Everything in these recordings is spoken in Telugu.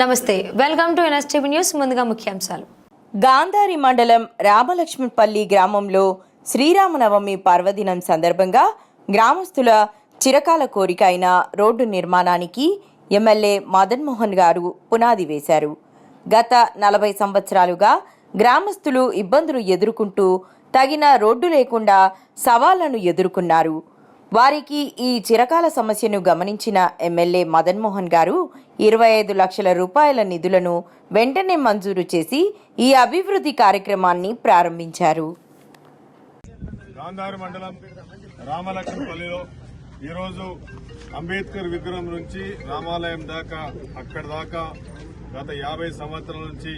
నమస్తే వెల్కమ్ టు ఎన్ఎస్టీవీ న్యూస్ ముందుగా ముఖ్యాంశాలు. గాంధారి మండలం రామలక్ష్మణపల్లి గ్రామంలో శ్రీరామనవమి పర్వదినం సందర్భంగా గ్రామస్తుల చిరకాల కోరిక అయిన రోడ్డు నిర్మాణానికి ఎమ్మెల్యే మదన్ మోహన్ గారు పునాది వేశారు. గత నలభై సంవత్సరాలుగా గ్రామస్తులు ఇబ్బందులు ఎదుర్కొంటూ తగిన రోడ్డు లేకుండా సవాళ్ళను ఎదుర్కొన్నారు. వారికి ఈ చిరకాల సమస్యను గమనించిన ఎమ్మెల్యే మదన్మోహన్ గారు ఇరవై ఐదు లక్షల రూపాయల నిధులను వెంటనే మంజూరు చేసి ఈ అభివృద్ధి కార్యక్రమాన్ని ప్రారంభించారు. గాంధారి మండలం రామలక్ష్మపల్లిలో ఈరోజు అంబేద్కర్ విగ్రహం నుంచి రామాలయం దాకా అక్కడ దాకా గత యాభై సంవత్సరాల నుంచి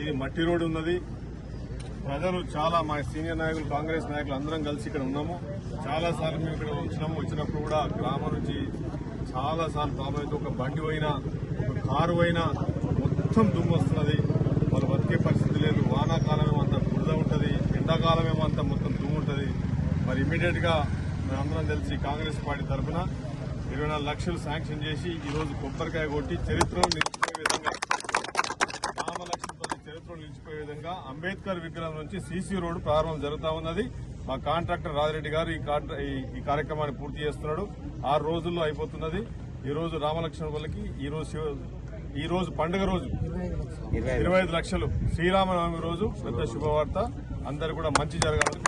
ఇది మట్టి రోడ్డు ఉన్నది. ప్రజలు చాలా మా సీనియర్ నాయకులు కాంగ్రెస్ నాయకులు అందరం కలిసి ఇక్కడ ఉన్నాము. చాలా సార్లు మేము ఇక్కడ వచ్చినాము. వచ్చినప్పుడు కూడా గ్రామం నుంచి చాలా సార్లు ప్రాబ్లం అయితే ఒక బండి పోయినా ఒక కారు పోయినా మొత్తం దుమ్ము వస్తున్నది. వాళ్ళు బతికే పరిస్థితి లేదు. వానాకాలం ఏమో అంత బురద ఉంటుంది. ఎండాకాలం ఏమంతా మొత్తం దుమ్ము ఉంటుంది. మరి ఇమీడియట్గా అందరం తెలిసి కాంగ్రెస్ పార్టీ తరఫున ఇరవై నాలుగు లక్షలు శాంక్షన్ చేసి ఈరోజు కొబ్బరికాయ కొట్టి చరిత్రలో నిలిచిపోయే విధంగా అంబేద్కర్ విగ్రహం నుంచి సీసీ రోడ్డు ప్రారంభం జరుగుతా ఉన్నది. మా కాంట్రాక్టర్ రాజిరెడ్డి గారు ఈ కార్యక్రమాన్ని పూర్తి చేస్తున్నాడు. ఆరు రోజుల్లో అయిపోతున్నది. ఈ రోజు రామలక్ష్మణపల్లికి ఈ రోజు ఈ రోజు పండుగ రోజు. ఇరవై ఐదు లక్షలు. శ్రీరామనవమి రోజు పెద్ద శుభవార్త. అందరు కూడా మంచి జరగాలని